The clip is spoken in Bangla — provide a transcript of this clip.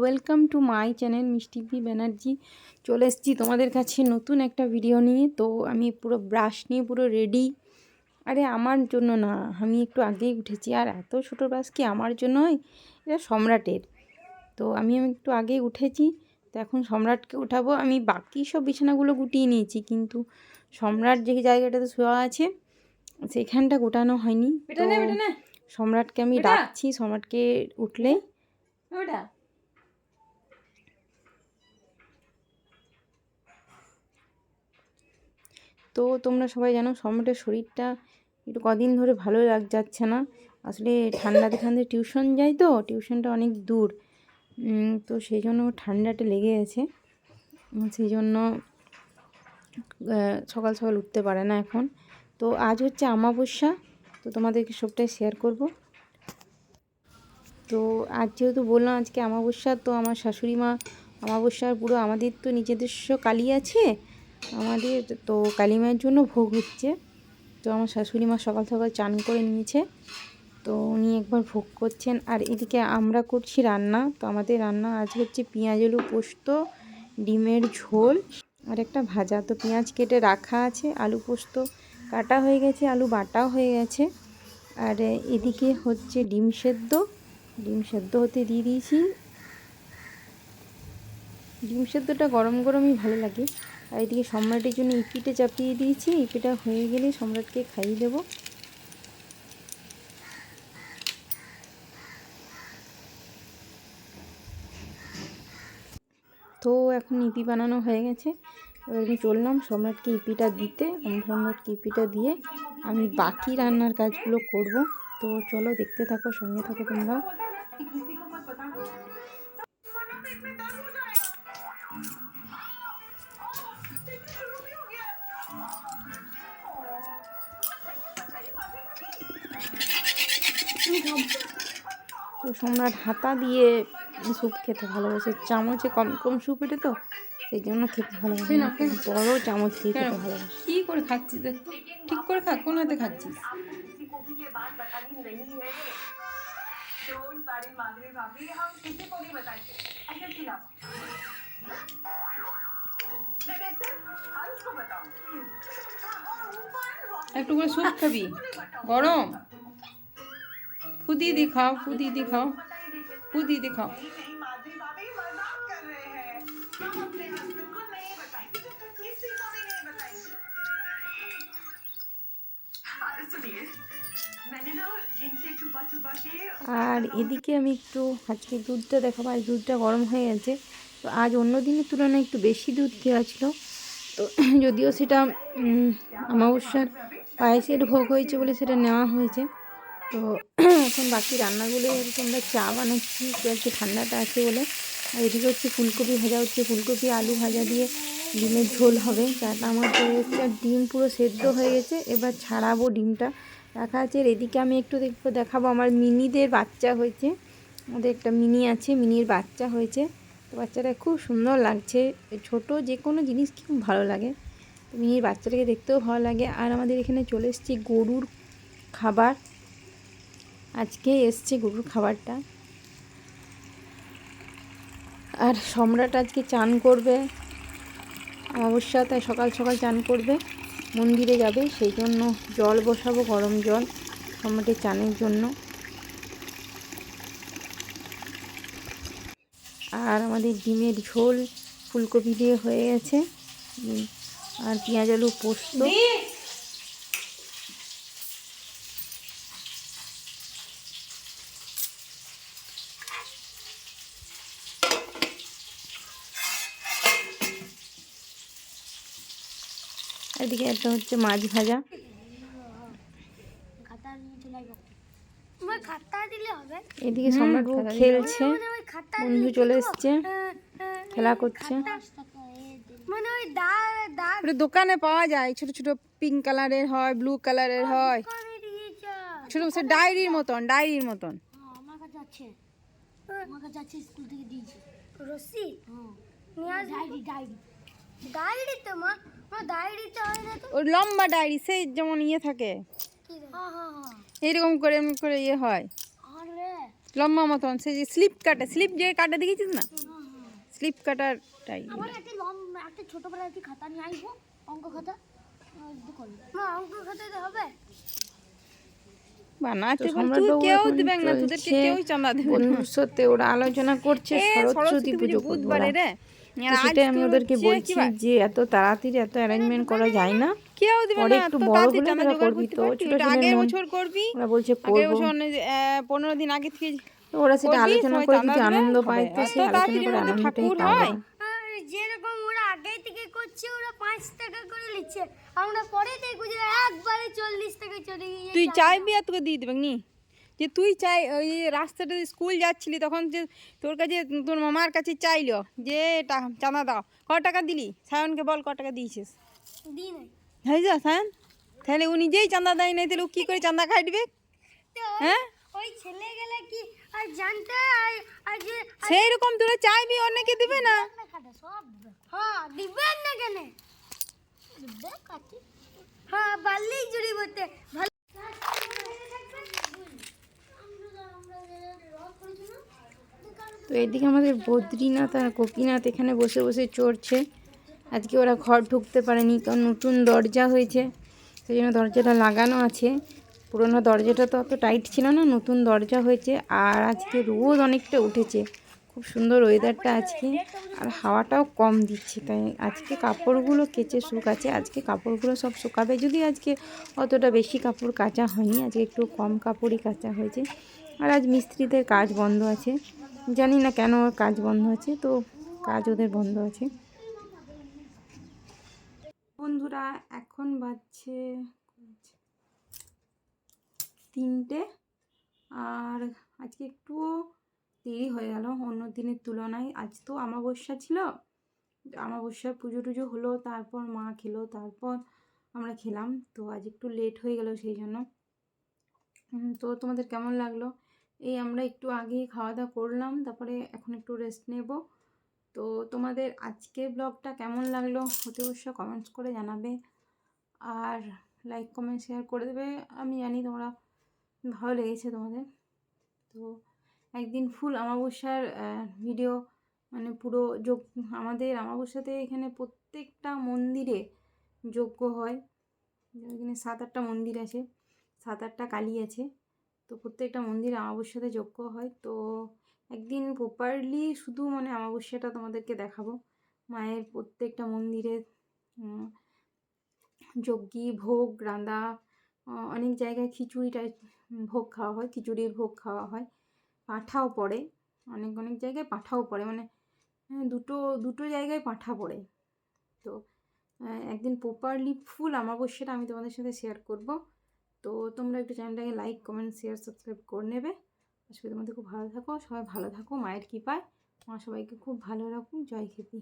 Welcome to my channel Mishti P Banerjee. চলে এসেছি তোমাদের কাছে নতুন একটা ভিডিও নিয়ে। তো আমি পুরো ব্রাশ নিয়ে পুরো রেডি আরে আমার জন্য না আমি একটু আগেই উঠেছি। আর এত ছোটো ব্রাশ কি আমার জন্য হয়? এটা সম্রাটের। তো আমি আমি একটু আগেই উঠেছি। তো এখন সম্রাটকে উঠাবো। আমি বাকি সব বিছানাগুলো গুটিয়ে নিয়েছি। কিন্তু সম্রাট যে জায়গাটাতে শোয়া আছে সেখানটা গোটানো হয়নি। সম্রাটকে আমি ডাকছি। সম্রাটকে উঠলে ওটা তো তোমরা সবাই জানো সম্রাটের শরীরটা একটু কদিন ধরে ভালো লাগ যাচ্ছে না। আসলে ঠান্ডাতে ঠান্ডায় টিউশন যায় তো, টিউশনটা অনেক দূর। তো সেই জন্য ঠান্ডাটা লেগে গেছে। সেই জন্য সকাল সকাল উঠতে পারে না এখন। তো আজ হচ্ছে আমাবস্যা, তো তোমাদেরকে সবটাই শেয়ার করব। তো আজ যেহেতু বললাম আজকে আমাবস্যা, তো আমার শাশুড়ি মা, আমাবস্যার পুরো আমাদের তো নিজস্ব কালী আছে। আমাদের তো কালী মায়ের জন্য ভোগ হচ্ছে। তো আমার শাশুড়ি মা সকাল সকাল চান করে নিয়েছে। তো উনি একবার ভোগ করছেন। আর এদিকে আমরা করছি রান্না। তো আমাদের রান্না আজ হচ্ছে পেঁয়াজ আলু পোস্ত, ডিমের ঝোল আর একটা ভাজা। তো পেঁয়াজ কেটে রাখা আছে, আলু পোস্ত কাটা হয়ে গেছে, আলু বাটাও হয়ে গেছে। আর এদিকে হচ্ছে ডিম সেদ্ধ। ডিম সেদ্ধ হতে দিয়ে দিয়েছি। ডিম সেদ্ধটা গরম গরমই ভালো লাগে। আর এদিকে সম্রাটের জন্য ইপিটা চাপিয়ে দিয়েছি। ইপিটা হয়ে গেলে সম্রাটকে খাইয়ে দেবো। তো এখন ইপি বানানো হয়ে গেছে। এবার আমি চললাম সম্রাটকে ইপিটা দিতে। আমি সম্রাটকে ইপিটা দিয়ে আমি বাকি রান্নার কাজগুলো করব। তো চলো দেখতে থাকো, সঙ্গে থাকো তোমরা। তো সম্রাট হাতা দিয়ে স্যুপ খেতে ভালোবাসে। চামচে কম কম স্যুপ এটা তো? সেই জন্য খেতে ভালোবাসে বড় চামচ দিয়ে খেতে ভালোবাসে। কী করে খাচ্ছিস ঠিক করে খা কোন হাতে খাচ্ছিস? একটু করে স্যুপ খাবি? গরম? ফুদি দি খাও ফুদি দি খাও ফুদি দি খাও আর এদিকে আমি একটু আজকে দুধটা দেখাবো। আজ দুধটা গরম হয়ে গেছে। তো আজ অন্য দিনের তুলনায় একটু বেশি দুধ দেওয়া ছিল তো যদিও সেটা অমাবস্যার পায়েসের ভোগ হয়েছে বলে সেটা নেওয়া হয়েছে। তো এখন বাকি রান্নাগুলো হচ্ছে আমরা চা বানাচ্ছি, একটু ঠান্ডাটা আছে বলে। আর এদিকে হচ্ছে ফুলকপি ভাজা হচ্ছে, ফুলকপি, আলু ভাজা দিয়ে ডিমের ঝোল হবে। চাটা আমার গেছে আর ডিম পুরো সেদ্ধ হয়ে গেছে, এবার ছাড়াবো ডিমটা। রাখা আছে, আর এদিকে আমি একটু দেখব, দেখাবো। আমার মিনিদের বাচ্চা হয়েছে, আমাদের একটা মিনি আছে, মিনির বাচ্চা হয়েছে। তো বাচ্চাটা খুব সুন্দর লাগছে। ছোট যে কোনো জিনিস খুব ভালো লাগে। মিনির বাচ্চাটাকে দেখতেও ভালো লাগে। আর আমাদের এখানে চলে এসেছে গরুর খাবার। আজকে এসছে গরুর খাবারটা। আর সম্রাট আজকে চান করবে অমাবস্যা তাই সকাল সকাল চান করবে, মন্দিরে যাবে, সেই জন্য জল বসাবো, গরম জল সম্রাটের চানের জন্য। আর আমাদের ডিমের ঝোল ফুলকপি দিয়ে হয়ে গেছে। আর পেঁয়াজ আলু পোস্ত। এদিকে একটা হচ্ছে মাছ ভাজা। আমার খাতা দিলে হবে এদিকে সম্রাট বাবু খেলছে। বন্ধু চলে এসছে। খেলা করছে। মানে দোকানে পাওয়া যায়। ছোট ছোট পিঙ্ক কালারের হয় ব্লু কালারের হয়। ছোট ছোট ডায়েরির মতন ডায়েরির মতন। আমার কাছে আছে আমার কাছে আছে স্কুল থেকে দিয়েছে রসি ডায়েরি ডায়েরি। ডায়েরি তো মা না ওর লম্বা ডায়েরি সেই যেমন ইয়ে থাকে। হ্যাঁ হ্যাঁ হ্যাঁ। এইরকম করে এমনি করে ইয়ে হয়। লম্বা মতন সে যে স্লিপ কাটে স্লিপ যে কাটে দেখেছিস না? স্লিপ কাটারটাই আমার একটা লম্বা একটা ছোটবেলার একটি খাতা নিয়ে আসব অঙ্ক খাতা। অঙ্ক খাতাতে হবে। বানাতে কেউ এখন দিবে না তোদেরকে কেউই চাঁদা দেবে সাথে ওরা আলোচনা করছে সরস্বতী পুজো বুধবারে। রে। সেটাই আমি ওদেরকে বলছি যে এত তাড়াতাড়ি এত অ্যারেঞ্জমেন্ট করা যায় না। কেউ দিবে না একটু বড় হলে চাঁদা করবি তো, ছোট ওটা ছেলের আগের মন। বছর করবি ওরা বলছে আগের করব। বছর অনেক, আহ, পনেরো দিন আগে থেকে ওরা সেটা আলোচনা করে যদি আনন্দ পায় তো সেই আলোচনা করে আনন্দটাই ঠাকুর পাবে। হয়? আর যেরকম ওরা আগে থেকে করছে ওরা পাঁচ টাকা করে নিচ্ছে। আমরা পরে দেখব একবারে চল্লিশ টাকা চলে তুই চাইবি আর তোকে দিয়ে দেবে নি? যে তুই চাই ওই রাস্তাটা স্কুল যাচ্ছিলি তখন যে তোর কাছে তোর মামার কাছে চাইলো যে চাঁদা দাও। ক টাকা দিলি? সায়নকে বল ক টাকা দিয়েছিস? দিই হয়ে যা সায়ন। তাহলে ও নিজেই চাঁদা দেয় নাই তাহলে ও কী করে চাঁদা খাটবে হ্যাঁ? ওই ছেলে গেলে কি আর জানতে আর আর যে সেই রকম তোরা চাইবি অনেকে দিবে না? না কাটা সব দিবে। হ্যাঁ দিবেন না কেন? দিবে কাটি। হ্যাঁ বাল্লি জুড়ি বলতে ভালো তো এদিকে আমাদের বদ্রীনাথ আর গোপীনাথ এখানে বসে বসে চড়ছে। আজকে ওরা ঘর ঢুকতে পারেনি, কারণ নতুন দরজা হয়েছে। সেই জন্য দরজাটা লাগানো আছে। পুরোনো দরজাটা তো অত টাইট ছিল না, নতুন দরজা হয়েছে। আর আজকে রোদ অনেকটা উঠেছে। খুব সুন্দর ওয়েদারটা আজকে। আর হাওয়াটাও কম দিচ্ছে, তাই আজকে কাপড়গুলো কেচে শুকাচ্ছে। আজকে কাপড়গুলো সব শুকাবে। যদি আজকে অতটা বেশি কাপড় কাচা হয়নি, আজকে একটু কম কাপড়ই কাচা হয়েছে। আর আজ মিস্ত্রিদের কাজ বন্ধ আছে। জানি না কেন ওর কাজ বন্ধ আছে, তো কাজ ওদের বন্ধ আছে। বন্ধুরা, এখন বাজছে তিনটে, আর আজকে একটুও দেরি হয়ে গেল অন্য দিনের তুলনায়। আজ তো আমাবস্যা ছিল আমাবস্যার পুজো টুজো হলো, তারপর মা খেলো, তারপর আমরা খেলাম, তো আজ একটু লেট হয়ে গেল সেই জন্য। তো তোমাদের কেমন লাগল? এই আমরা একটু আগেই খাওয়া দাওয়া করলাম, তারপরে এখন একটু রেস্ট নেব। তো তোমাদের আজকের ব্লগটা কেমন লাগল অতি অবশ্যই কমেন্টস করে জানাবে। আর লাইক কমেন্ট শেয়ার করে দেবে। আমি জানি তোমরা ভালো লেগেছে তোমাদের। তো একদিন ফুল অমাবস্যার ভিডিও মানে পুরো যোগ, আমাদের অমাবস্যাতে এখানে প্রত্যেকটা মন্দিরে যজ্ঞ হয়। এখানে সাত আটটা মন্দির আছে, সাত আটটা কালী আছে। তো প্রত্যেকটা মন্দিরে অমাবস্যাতে যজ্ঞ হয়। তো একদিন প্রপারলি শুধু মানে অমাবস্যাটা তোমাদেরকে দেখাবো। মায়ের প্রত্যেকটা মন্দিরে যজ্ঞি ভোগ রাঁধা অনেক জায়গায় খিচুড়িটা ভোগ খাওয়া হয় খিচুড়ির ভোগ খাওয়া হয়। পাঁঠাও পড়ে। অনেক অনেক জায়গায় পাঁঠাও পড়ে। মানে হ্যাঁ, দুটো দুটো জায়গায় পাঁঠা পড়ে। তো একদিন প্রপারলি ফুল অমাবস্যাটা আমি তোমাদের সাথে শেয়ার করব। তো তোমরা একটু চ্যানেলটাকে লাইক কমেন্ট শেয়ার সাবস্ক্রাইব করে নেবে। আজকে তোমাদের খুব ভালো থাকো। সবাই ভালো থাকো, মায়ের কৃপায়। মা সবাইকে খুব ভালো রাখুন জয় খেপি